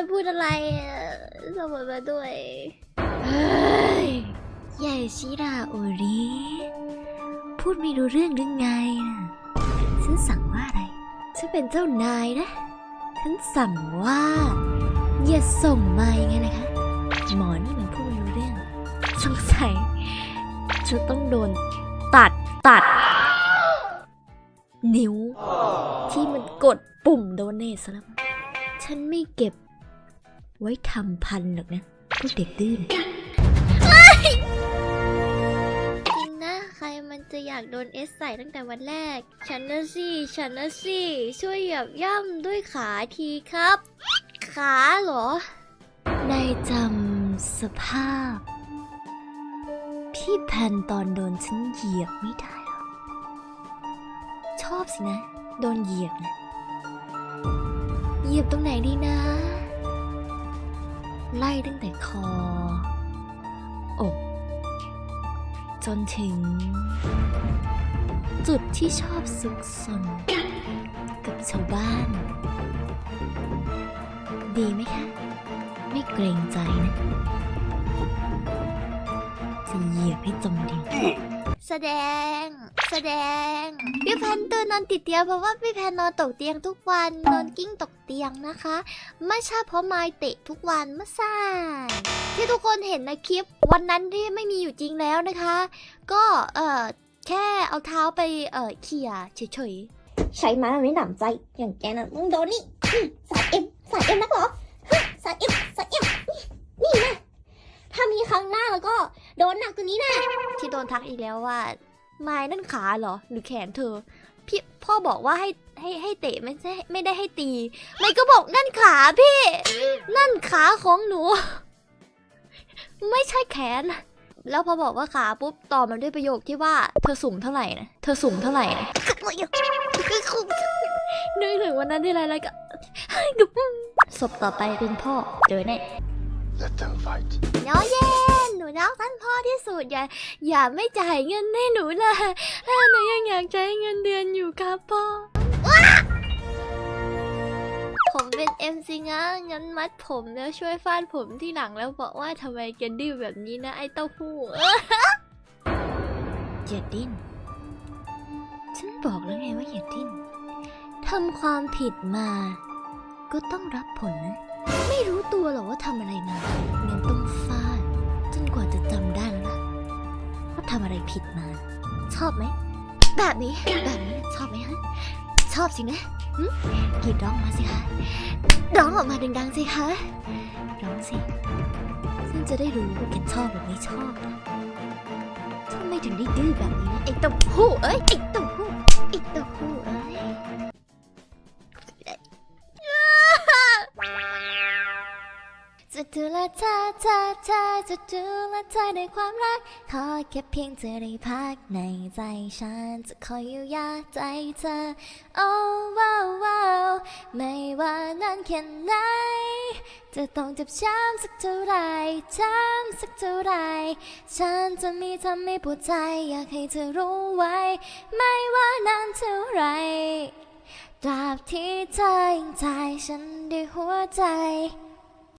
รพูดอะไรอะสมมติมาด้วยเฮ้ยใหญ่ชิราโอริพูดไม่รู้เรื่องหรือไงนะฉันสั่งว่าอะไร ฉันเป็นเจ้านายนะ ฉันสั่งว่า อย่าส่งมายังไงนะคะ หมอนี่มันพูดไม่รู้เรื่อง สงสัยจะต้องโดนตัดตัด นิ้ว ที่มันกดปุ่มโดนเนทซะแล้ว ฉันไม่เก็บ ไว้ทำพันหรอกนะพวกเด็กดื้อเนี่ยจริงนะ ใครมันจะอยากโดนเอสใส่ตั้งแต่วันแรก ฉันนะสิฉันนะสิช่วยเหยียบย่ำด้วยขาทีครับ ขาเหรอ ในจำสภาพ พี่แพนตอนโดนฉันเหยียบไม่ได้หรอชอบสินะ โดนเหยียบนะเหยียบตรงไหนดีนะไล่ ตั้งแต่คอ อก จนถึง จุดที่ชอบซุกซนกับชาวบ้าน ดีไหมคะ ไม่เกรงใจนะ จะเหยียบให้จมดิน แสดง แสดง พี่แพนตื่นนอนติดเตียงเพราะว่าพี่แพนนอนตกเตียงทุกวันนอนกิ้งตกเตียงนะคะ ไม่ใช่เพราะไม้เตะทุกวันไม่ใช่ที่ทุกคนเห็นในคลิปวันนั้นที่ไม่มีอยู่จริงแล้วนะคะ ก็เออแค่เอาเท้าไปเออเขี่ยเฉยใช้ไม้ไม่หนำใจ อย่างแกน่ะมึงโดนนี่ ที่โดนทักอีกแล้วว่าไม้นั่นขาเหรอ หรือแขนเธอ พี่พ่อบอกว่าให้ให้ให้เตะไม่ใช่ไม่ได้ให้ตี ไม่ก็บอกนั่นขาพี่ นั่นขาของหนู ไม่ใช่แขน แล้วพอบอกว่าขาปุ๊บต่อมันด้วยประโยคที่ว่า เธอสูงเท่าไหร่นะเธอสูงเท่าไหร่นะนึกถึงวันนั้นที่ไรแล้วก็ศพต่อไปเป็นพ่อเจอแน่ Let them fight. น้องเย็ นหนูรักท่านพ่อที่สุดอย่าอย่าไม่จ่ายเงินให้หนูเลยถ้าหนูยังอยากใช้เงินเดือนอยู่ครับพ่อ ผมเป็นเอ็มซีงะงั้นมัดผมแล้วช่วยฟาดผมที่หลังแล้วบอกว่าทำไมแกดื้อแบบนี้นะไอ้เต้าหู้อย่าดิ้นฉันบอกแล้วไงว่าอย่าดิ้นทำความผิดมา ก็ต้องรับผลนะ ไม่รู้ตัวหรอกว่าทำอะไรมางั้นต้องฟา ผิดมา ชอบไหม แบบนี้ แบบนี้ชอบไหมฮะ ชอบสินะหึกรีดร้องมาสิคะ ร้องออกมาดังๆสิคะ ร้องสิ ฉันจะได้รู้ว่าแกชอบหรือไม่ชอบนะทำไมถึงได้ดื้อแบบนี้นะไอ้เต้าหู้เอ้ย ไอ้เต้าหู้ไอ้เต้าหู้เอ้ย เธอเธอเธอจะดูแลเธอในความรัก ขอแค่เพียงเธอได้พักในใจฉันจะคอยเยียวยาใจเธอ โอ้ว้าวว้าวไม่ว่านานแค่ไหนจะต้องเจ็บช้ำสักเท่าไรช้ำสักเท่าไร ฉันจะมีทำให้ปวดใจ อยากให้เธอรู้ไว้ ไม่ว่านานเท่าไรตราบที่เธอยังใจฉันด้วยหัวใจ